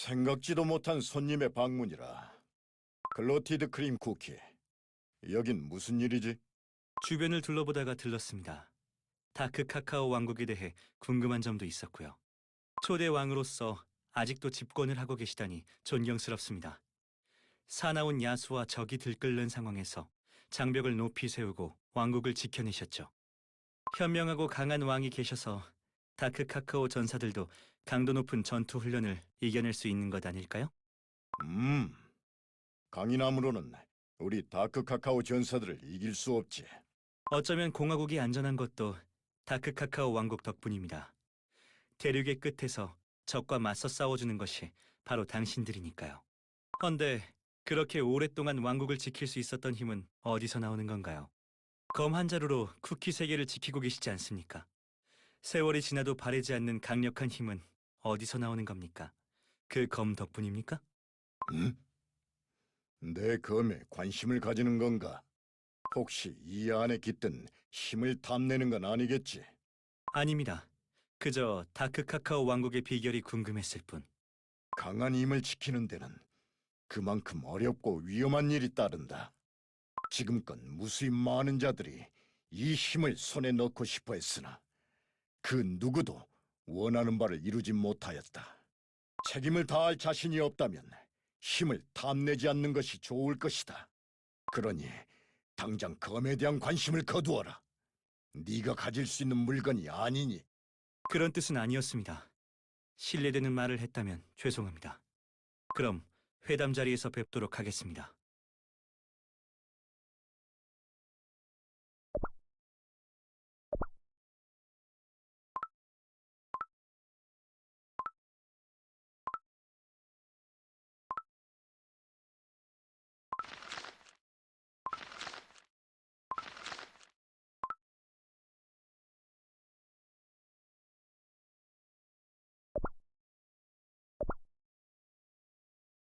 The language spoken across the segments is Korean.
생각지도 못한 손님의 방문이라. 글로티드 크림 쿠키. 여긴 무슨 일이지? 주변을 둘러보다가 들렀습니다. 다크 카카오 왕국에 대해 궁금한 점도 있었고요. 초대 왕으로서 아직도 집권을 하고 계시다니 존경스럽습니다. 사나운 야수와 적이 들끓는 상황에서 장벽을 높이 세우고 왕국을 지켜내셨죠. 현명하고 강한 왕이 계셔서 다크 카카오 전사들도 강도 높은 전투 훈련을 이겨낼 수 있는 것 아닐까요? 음. 강인함으로는 우리 다크 카카오 전사들을 이길 수 없지. 어쩌면 공화국이 안전한 것도 다크 카카오 왕국 덕분입니다. 대륙의 끝에서 적과 맞서 싸워주는 것이 바로 당신들이니까요. 헌데 그렇게 오랫동안 왕국을 지킬 수 있었던 힘은 어디서 나오는 건가요? 검 한 자루로 쿠키 세계를 지키고 계시지 않습니까? 세월이 지나도 바래지 않는 강력한 힘은 어디서 나오는 겁니까? 그 검 덕분입니까? 응? 내 검에 관심을 가지는 건가? 혹시 이 안에 깃든 힘을 탐내는 건 아니겠지? 아닙니다. 그저 다크 카카오 왕국의 비결이 궁금했을 뿐. 강한 힘을 지키는 데는 그만큼 어렵고 위험한 일이 따른다. 지금껏 무수히 많은 자들이 이 힘을 손에 넣고 싶어 했으나 그 누구도 원하는 바를 이루지 못하였다. 책임을 다할 자신이 없다면 힘을 탐내지 않는 것이 좋을 것이다. 그러니 당장 검에 대한 관심을 거두어라. 네가 가질 수 있는 물건이 아니니 그런 뜻은 아니었습니다. 신뢰되는 말을 했다면 죄송합니다. 그럼 회담 자리에서 뵙도록 하겠습니다.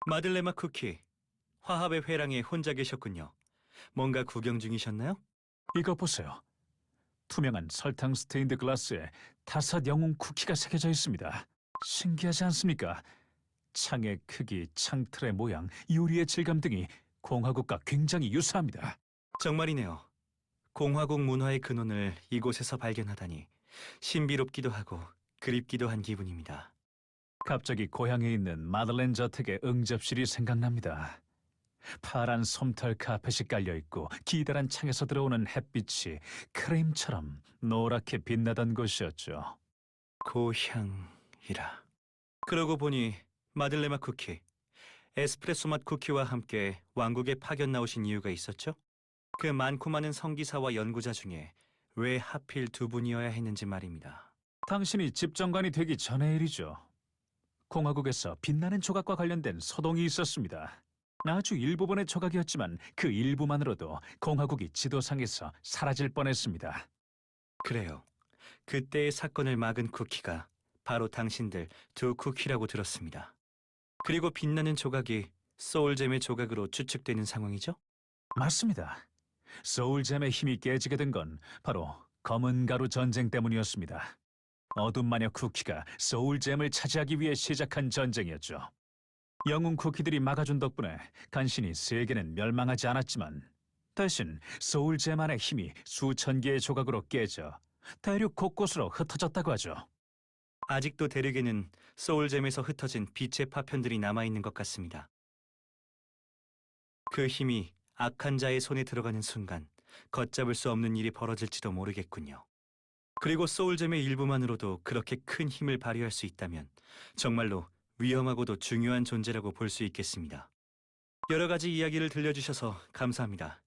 마들레마 쿠키, 화합의 회랑에 혼자 계셨군요. 뭔가 구경 중이셨나요? 이거 보세요. 투명한 설탕 스테인드 글라스에 다섯 영웅 쿠키가 새겨져 있습니다. 신기하지 않습니까? 창의 크기, 창틀의 모양, 유리의 질감 등이 공화국과 굉장히 유사합니다. 정말이네요. 공화국 문화의 근원을 이곳에서 발견하다니 신비롭기도 하고 그립기도 한 기분입니다. 갑자기 고향에 있는 마들렌 저택의 응접실이 생각납니다. 파란 솜털 카펫이 깔려 있고 기다란 창에서 들어오는 햇빛이 크림처럼 노랗게 빛나던 곳이었죠. 고향이라. 그러고 보니 마들레마 쿠키, 에스프레소 맛 쿠키와 함께 왕국에 파견 나오신 이유가 있었죠? 그 많고 많은 성기사와 연구자 중에 왜 하필 두 분이어야 했는지 말입니다. 당신이 집정관이 되기 전의 일이죠. 공화국에서 빛나는 조각과 관련된 소동이 있었습니다. 아주 일부분의 조각이었지만 그 일부만으로도 공화국이 지도상에서 사라질 뻔했습니다. 그래요. 그때의 사건을 막은 쿠키가 바로 당신들 두 쿠키라고 들었습니다. 그리고 빛나는 조각이 소울잼의 조각으로 추측되는 상황이죠? 맞습니다. 소울잼의 힘이 깨지게 된 건 바로 검은 가루 전쟁 때문이었습니다. 어둠 마녀 쿠키가 소울잼을 차지하기 위해 시작한 전쟁이었죠. 영웅 쿠키들이 막아준 덕분에 간신히 세계는 멸망하지 않았지만 대신 소울잼 안의 힘이 수천 개의 조각으로 깨져 대륙 곳곳으로 흩어졌다고 하죠. 아직도 대륙에는 소울잼에서 흩어진 빛의 파편들이 남아있는 것 같습니다. 그 힘이 악한 자의 손에 들어가는 순간 걷잡을 수 없는 일이 벌어질지도 모르겠군요. 그리고 소울잼의 일부만으로도 그렇게 큰 힘을 발휘할 수 있다면 정말로 위험하고도 중요한 존재라고 볼 수 있겠습니다. 여러 가지 이야기를 들려주셔서 감사합니다.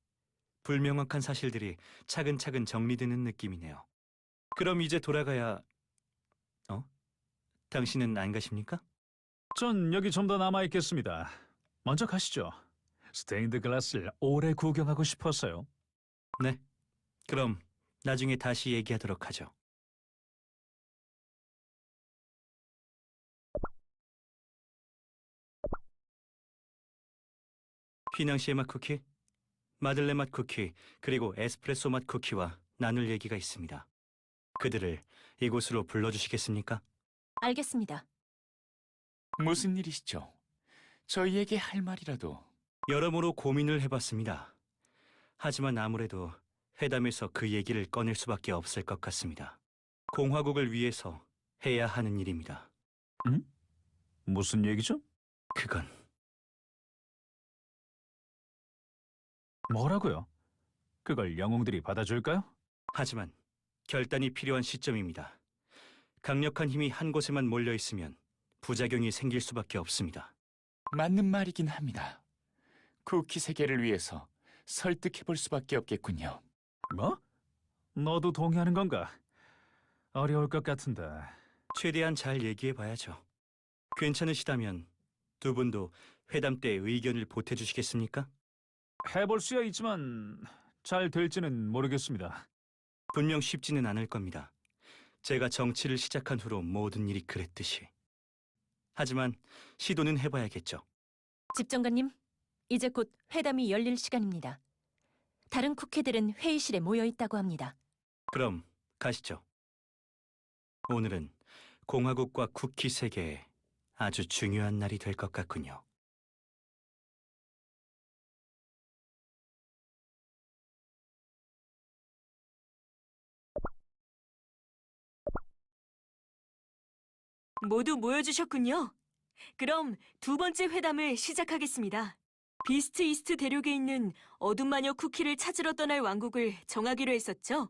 불명확한 사실들이 차근차근 정리되는 느낌이네요. 그럼 이제 돌아가야... 어? 당신은 안 가십니까? 전 여기 좀 더 남아 있겠습니다. 먼저 가시죠. 스테인드 글라스를 오래 구경하고 싶어서요. 네. 그럼 나중에 다시 얘기하도록 하죠. 휘낭시에 맛 쿠키, 마들레 맛 쿠키, 그리고 에스프레소 맛 쿠키와 나눌 얘기가 있습니다. 그들을 이곳으로 불러주시겠습니까? 알겠습니다. 무슨 일이시죠? 저희에게 할 말이라도 여러모로 고민을 해봤습니다. 하지만 아무래도 회담에서 그 얘기를 꺼낼 수밖에 없을 것 같습니다. 공화국을 위해서 해야 하는 일입니다. 무슨 얘기죠? 그건 뭐라고요? 그걸 영웅들이 받아줄까요? 하지만 결단이 필요한 시점입니다. 강력한 힘이 한 곳에만 몰려 있으면 부작용이 생길 수밖에 없습니다. 맞는 말이긴 합니다. 쿠키 세계를 위해서 설득해 볼 수밖에 없겠군요. 뭐? 너도 동의하는 건가? 어려울 것 같은데. 최대한 잘 얘기해 봐야죠. 괜찮으시다면 두 분도 회담 때 의견을 보태 주시겠습니까? 해볼 수야 있지만 잘 될지는 모르겠습니다. 분명 쉽지는 않을 겁니다. 제가 정치를 시작한 후로 모든 일이 그랬듯이. 하지만 시도는 해봐야겠죠. 집정관님, 이제 곧 회담이 열릴 시간입니다. 다른 쿠키들은 회의실에 모여 있다고 합니다. 그럼 가시죠. 오늘은 공화국과 쿠키 세계에 아주 중요한 날이 될 것 같군요. 모두 모여주셨군요. 그럼 두 번째 회담을 시작하겠습니다. 비스트 이스트 대륙에 있는 어둠 마녀 쿠키를 찾으러 떠날 왕국을 정하기로 했었죠.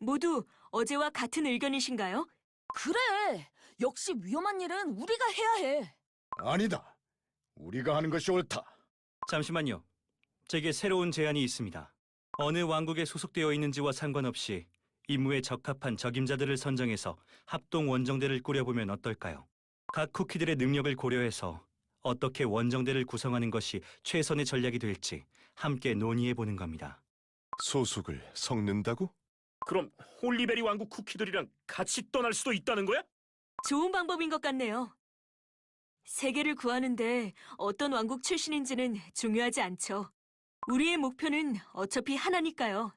모두 어제와 같은 의견이신가요? 그래. 역시 위험한 일은 우리가 해야 해. 아니다. 우리가 하는 것이 옳다. 잠시만요. 제게 새로운 제안이 있습니다. 어느 왕국에 소속되어 있는지와 상관없이 임무에 적합한 적임자들을 선정해서 합동 원정대를 꾸려보면 어떨까요? 각 쿠키들의 능력을 고려해서 어떻게 원정대를 구성하는 것이 최선의 전략이 될지 함께 논의해 보는 겁니다. 소속을 섞는다고? 그럼 홀리베리 왕국 쿠키들이랑 같이 떠날 수도 있다는 거야? 좋은 방법인 것 같네요. 세계를 구하는데 어떤 왕국 출신인지는 중요하지 않죠. 우리의 목표는 어차피 하나니까요.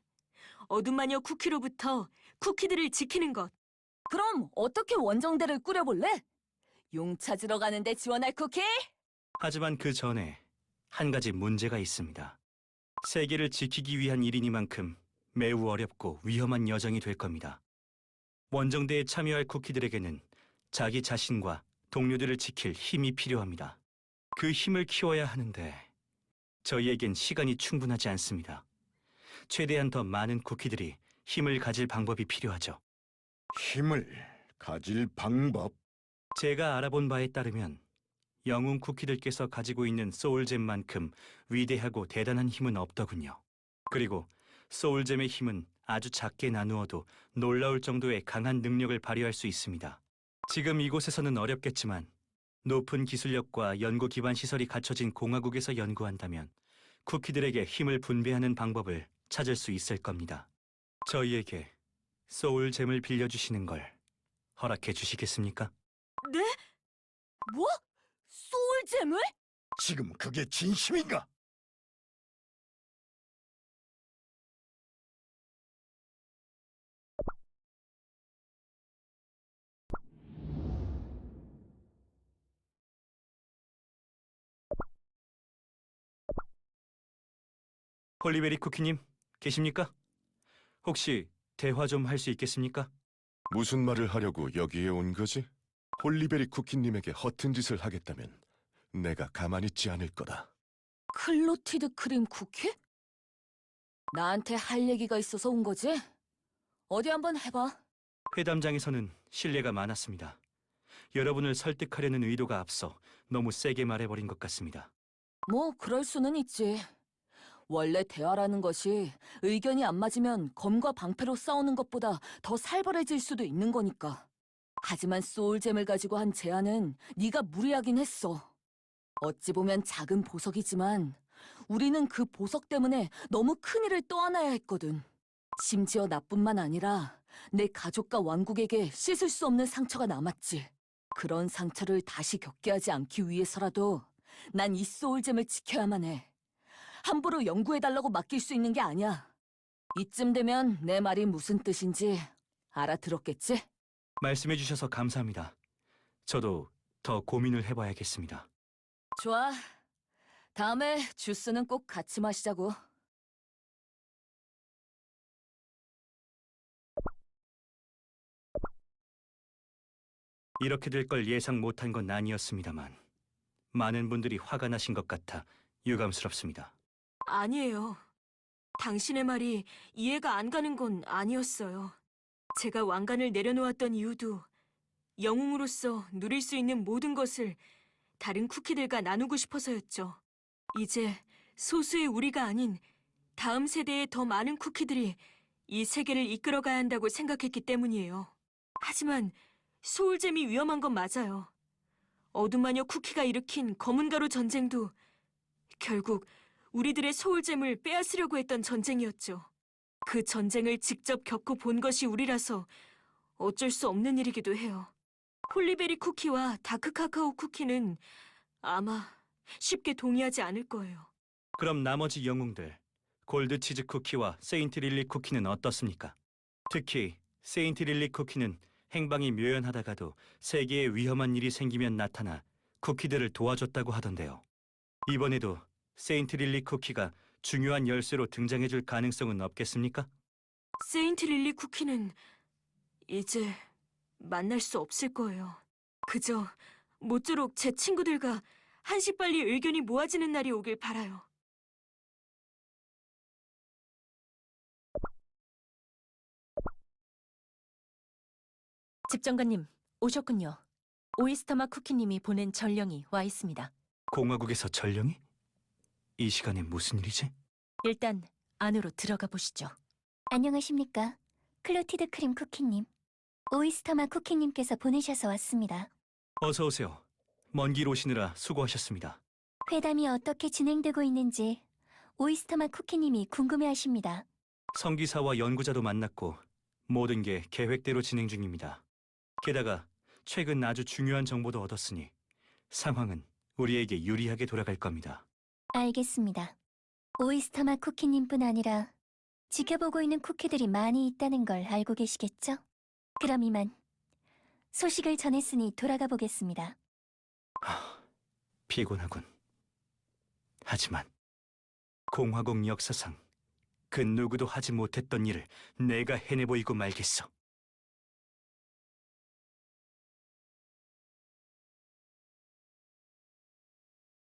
어둠 마녀 쿠키로부터 쿠키들을 지키는 것. 그럼 어떻게 원정대를 꾸려볼래? 용 찾으러 가는데 지원할 쿠키? 하지만 그 전에 한 가지 문제가 있습니다. 세계를 지키기 위한 일이니만큼 매우 어렵고 위험한 여정이 될 겁니다. 원정대에 참여할 쿠키들에게는 자기 자신과 동료들을 지킬 힘이 필요합니다. 그 힘을 키워야 하는데 저희에겐 시간이 충분하지 않습니다. 최대한 더 많은 쿠키들이 힘을 가질 방법이 필요하죠. 힘을 가질 방법. 제가 알아본 바에 따르면 영웅 쿠키들께서 가지고 있는 소울잼만큼 위대하고 대단한 힘은 없더군요. 그리고 소울잼의 힘은 아주 작게 나누어도 놀라울 정도의 강한 능력을 발휘할 수 있습니다. 지금 이곳에서는 어렵겠지만 높은 기술력과 연구 기반 시설이 갖춰진 공화국에서 연구한다면 쿠키들에게 힘을 분배하는 방법을 찾을 수 있을 겁니다. 저희에게 소울잼을 빌려주시는 걸 허락해 주시겠습니까? 네? 뭐? 소울잼을? 지금 그게 진심인가? 홀리베리 쿠키님, 계십니까? 혹시 대화 좀 할 수 있겠습니까? 무슨 말을 하려고 여기에 온 거지? 홀리베리 쿠키님에게 허튼 짓을 하겠다면 내가 가만히 있지 않을 거다. 클로티드 크림 쿠키? 나한테 할 얘기가 있어서 온 거지? 어디 한번 해봐. 회담장에서는 신뢰가 많았습니다. 여러분을 설득하려는 의도가 앞서 너무 세게 말해버린 것 같습니다. 뭐 그럴 수는 있지. 원래 대화라는 것이 의견이 안 맞으면 검과 방패로 싸우는 것보다 더 살벌해질 수도 있는 거니까. 하지만 소울잼을 가지고 한 제안은 네가 무리하긴 했어. 어찌 보면 작은 보석이지만 우리는 그 보석 때문에 너무 큰일을 떠안아야 했거든. 심지어 나뿐만 아니라 내 가족과 왕국에게 씻을 수 없는 상처가 남았지. 그런 상처를 다시 겪게 하지 않기 위해서라도 난 이 소울잼을 지켜야만 해. 함부로 연구해달라고 맡길 수 있는 게 아니야. 이쯤 되면 내 말이 무슨 뜻인지 알아들었겠지? 말씀해 주셔서 감사합니다. 저도 더 고민을 해봐야겠습니다. 좋아. 다음에 주스는 꼭 같이 마시자고. 이렇게 될 걸 예상 못한 건 아니었습니다만 많은 분들이 화가 나신 것 같아 유감스럽습니다. 아니에요. 당신의 말이 이해가 안 가는 건 아니었어요. 제가 왕관을 내려놓았던 이유도 영웅으로서 누릴 수 있는 모든 것을 다른 쿠키들과 나누고 싶어서였죠. 이제 소수의 우리가 아닌 다음 세대의 더 많은 쿠키들이 이 세계를 이끌어가야 한다고 생각했기 때문이에요. 하지만 소울잼이 위험한 건 맞아요. 어둠 마녀 쿠키가 일으킨 검은 가루 전쟁도 결국 우리들의 소울잼을 빼앗으려고 했던 전쟁이었죠. 그 전쟁을 직접 겪어 본 것이 우리라서 어쩔 수 없는 일이기도 해요. 홀리베리 쿠키와 다크 카카오 쿠키는 아마 쉽게 동의하지 않을 거예요. 그럼 나머지 영웅들 골드 치즈 쿠키와 세인트 릴리 쿠키는 어떻습니까? 특히 세인트 릴리 쿠키는 행방이 묘연하다가도 세계에 위험한 일이 생기면 나타나 쿠키들을 도와줬다고 하던데요. 이번에도 세인트 릴리 쿠키가 중요한 열쇠로 등장해줄 가능성은 없겠습니까? 세인트 릴리 쿠키는 이제 만날 수 없을 거예요. 그저 모쪼록 제 친구들과 한시 빨리 의견이 모아지는 날이 오길 바라요. 집정관님, 오셨군요. 오이스터마 쿠키님이 보낸 전령이 와 있습니다. 공화국에서 전령이? 이 시간에 무슨 일이지? 일단 안으로 들어가 보시죠. 안녕하십니까. 클로티드 크림 쿠키님. 오이스터마 쿠키님께서 보내셔서 왔습니다. 어서 오세요. 먼 길 오시느라 수고하셨습니다. 회담이 어떻게 진행되고 있는지 오이스터마 쿠키님이 궁금해하십니다. 성기사와 연구자도 만났고 모든 게 계획대로 진행 중입니다. 게다가 최근 아주 중요한 정보도 얻었으니 상황은 우리에게 유리하게 돌아갈 겁니다. 알겠습니다. 오이스터마 쿠키님뿐 아니라 지켜보고 있는 쿠키들이 많이 있다는 걸 알고 계시겠죠? 그럼 이만 소식을 전했으니 돌아가 보겠습니다. 하, 피곤하군. 하지만 공화국 역사상 그 누구도 하지 못했던 일을 내가 해내보이고 말겠어.